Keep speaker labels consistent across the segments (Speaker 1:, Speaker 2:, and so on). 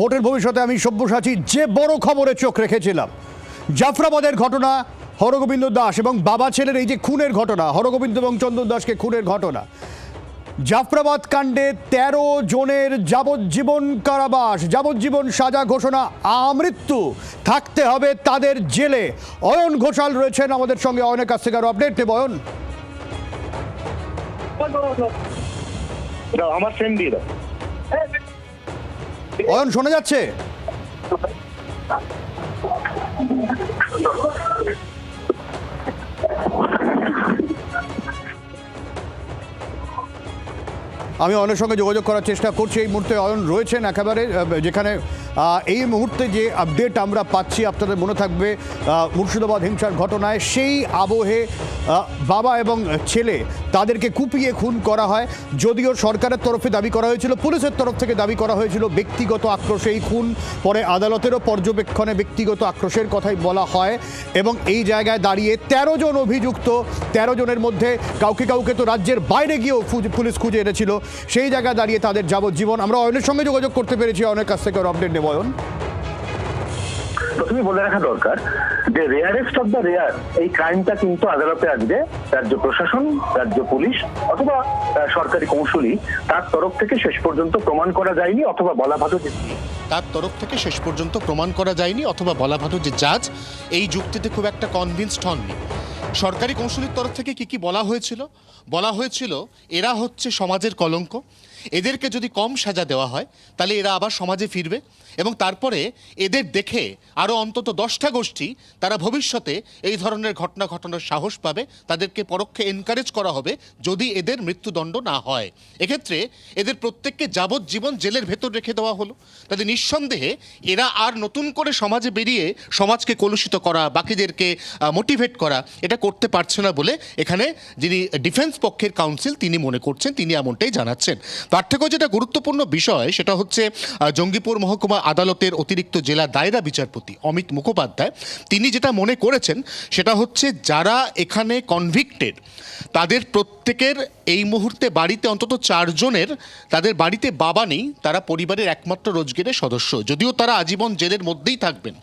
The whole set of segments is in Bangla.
Speaker 1: ভোটের ভবিষ্যতে আমি সব্যসাচী যে বড় খবরে চোখ রেখেছিলাম। জাফরাবাদের ঘটনা, হরগোবিন্দ দাস এবং বাবা ছেলের এই যে খুনের ঘটনা, হরগোবিন্দ এবং চন্দন দাসকে খুনের ঘটনা। জাফরাবাদ কাণ্ডে তেরো জনের যাবজ্জীবন কারাবাস, যাবজ্জীবন সাজা ঘোষণা, আমৃত্যু থাকতে হবে তাদের জেলে। অয়ন ঘোষাল রয়েছেন আমাদের সঙ্গে, অয়নের কাছ থেকে আরও আপডেট দেব অয়ন।
Speaker 2: আমার ফ্রেন্ড দিয়ে
Speaker 1: অয়ন, শোনা যাচ্ছে? আমি অয়নের সঙ্গে যোগাযোগ করার চেষ্টা করছি। এই মুহূর্তে অয়ন রয়েছেন একেবারে যেখানে এই মুহূর্তে যে আপডেট আমরা পাচ্ছি, আপনাদের মনে থাকবে মুর্শিদাবাদ হিংসার ঘটনায় সেই আবহে বাবা এবং ছেলে তাদেরকে কুপিয়ে খুন করা হয়। যদিও সরকারের তরফে দাবি করা হয়েছিল, পুলিশের তরফ থেকে দাবি করা হয়েছিল ব্যক্তিগত আক্রোশে এই খুন, পরে আদালতেরও পর্যবেক্ষণে ব্যক্তিগত আক্রোশের কথাই বলা হয় এবং এই জায়গায় দাঁড়িয়ে তেরো জন অভিযুক্ত, তেরো জনের মধ্যে কাউকে কাউকে তো রাজ্যের বাইরে গিয়েও পুলিশ খুঁজে এনেছিল। সেই জায়গায় দাঁড়িয়ে তাদের যাবজ্জীবন। আমরা অয়নের সঙ্গে যোগাযোগ করতে পেরেছি অনেক কাছ থেকে আপডেট নেব। অয়ন
Speaker 2: প্রথমে বলে রাখা দরকার যে রেয়ারেস্ট অফ দ্য রেয়ার এই ক্রাইমটা কিন্তু আদালতে আসবে রাজ্য প্রশাসন, রাজ্য পুলিশ অথবা সরকারি কৌশলী তার তরফ থেকে শেষ পর্যন্ত প্রমাণ করা যায়নি অথবা বলা ভালো যে
Speaker 3: তার তরফ থেকে শেষ পর্যন্ত প্রমাণ করা যায়নি অথবা বলা ভালো যে জাজ এই যুক্তিতে খুব একটা কনভিন্সড হননি। সরকারি কৌশলীর তরফ থেকে কি কি বলা হয়েছিল? বলা হয়েছিল, এরা হচ্ছে সমাজের কলঙ্ক। এদেরকে যদি কম সাজা দেওয়া হয়, তাহলে এরা আবার সমাজে ফিরবে এবং তারপরে এদের দেখে আরও অন্তত দশটা গোষ্ঠী তারা ভবিষ্যতে এই ধরনের ঘটনা ঘটানোর সাহস পাবে, তাদেরকে পরোক্ষে এনকারেজ করা হবে যদি এদের মৃত্যুদণ্ড না হয়। এক্ষেত্রে এদের প্রত্যেককে যাবজ্জীবন জেলের ভেতর রেখে দেওয়া হলো। তাদের নিঃসন্দেহে এরা আর নতুন করে সমাজে বেরিয়ে সমাজকে কলুষিত করা, বাকিদেরকে মোটিভেট করা, এটা করতে পারছে না বলে এখানে যিনি ডিফেন্স পক্ষের কাউন্সিল তিনি মনে করছেন, তিনি এমনটাই জানাচ্ছেন। তার থেকেও যেটা গুরুত্বপূর্ণ বিষয়, সেটা হচ্ছে জঙ্গিপুর মহকুমা আদালতের অতিরিক্ত জেলা দায়রা বিচারপতি অমিত মুখোপাধ্যায়, তিনি যেটা মনে করেছেন, সেটা হচ্ছে যারা এখানে কনভিক্টেড তাদের প্রত্যেকের এই মুহূর্তে বাড়িতে অন্তত চারজনের, তাদের বাড়িতে বাবা নেই, তারা পরিবারের একমাত্র রোজগারের সদস্য। যদিও তারা আজীবন জেলের মধ্যেই থাকবেন।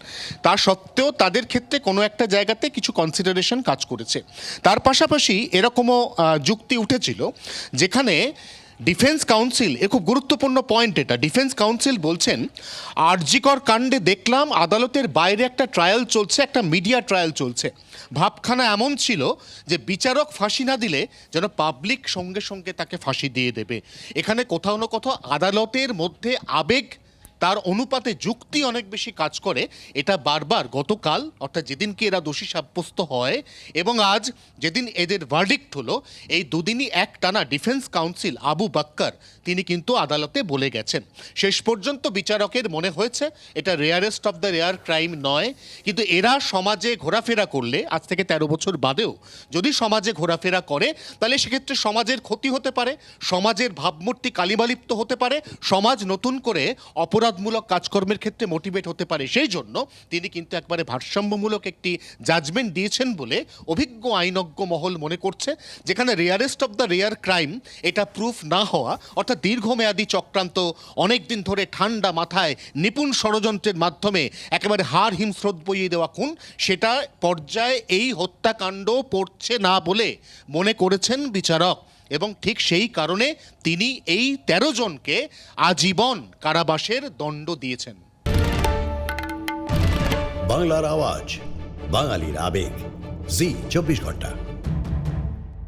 Speaker 3: তা সত্ত্বেও তাদের ক্ষেত্রে কোনো একটা জায়গাতে কিছু কনসিডারেশন কাজ করেছে। তার পাশাপাশি এরকমও যুক্তি উঠেছিল যেখানে ডিফেন্স কাউন্সিল এ খুব গুরুত্বপূর্ণ পয়েন্ট এটা ডিফেন্স কাউন্সিল বলছেন, আরজিকর কাণ্ডে দেখলাম আদালতের বাইরে একটা ট্রায়াল চলছে, একটা মিডিয়া ট্রায়াল চলছে। ভাবখানা এমন ছিল যে বিচারক ফাঁসি না দিলে যেন পাবলিক সঙ্গে সঙ্গে তাকে ফাঁসি দিয়ে দেবে। এখানে কোথাও না কোথাও আদালতের মধ্যে আবেগ তার অনুপাতে যুক্তি অনেক বেশি কাজ করে। এটা বারবার গতকাল, অর্থাৎ যেদিনকে এরা দোষী সাব্যস্ত হয় এবং আজ যেদিন এদের ভার্ডিক্ট হলো, এই দুদিনই এক টানা ডিফেন্স কাউন্সিল আবু বাক্কার, তিনি কিন্তু আদালতে বলে গেছেন। শেষ পর্যন্ত বিচারকের মনে হয়েছে, এটা rarest of the rare crime নয়, কিন্তু এরা সমাজে ঘোরাফেরা করলে, আজ থেকে তেরো বছর বাদেও যদি সমাজে ঘোরাফেরা করে, তাহলে সেক্ষেত্রে সমাজের ক্ষতি হতে পারে, সমাজের ভাবমূর্তি কালিমালিপ্ত হতে পারে, সমাজ নতুন করে অপরাধমূলক কাজকর্মের ক্ষেত্রে মোটিভেট হতে পারে। সেই জন্য তিনি কিন্তু একবারে ভারসাম্যমূলক একটি জাজমেন্ট দিয়েছেন বলে অভিজ্ঞ আইনজ্ঞ মহল মনে করছে, যেখানে rarest of the rare crime এটা প্রুফ না হওয়া, অর্থাৎ দীর্ঘমেয়াদী চক্রান্ত অনেক দিন ধরে ঠান্ডা মাথায় নিপুণ ষড়যন্ত্রের মাধ্যমে একেবারে হার হিমস্রোত বইয়ে দেওয়া খুন, সেটা পর্যায়ে এই হত্যাকাণ্ড পড়ছে না বলে মনে করেছেন বিচারক। এবং ঠিক সেই কারণে তিনি এই তেরো জনকে আজীবন কারাবাসের দণ্ড দিয়েছেন।
Speaker 4: বাংলার আওয়াজ, বাঙালির আবেগ। জি, চব্বিশ ঘণ্টা।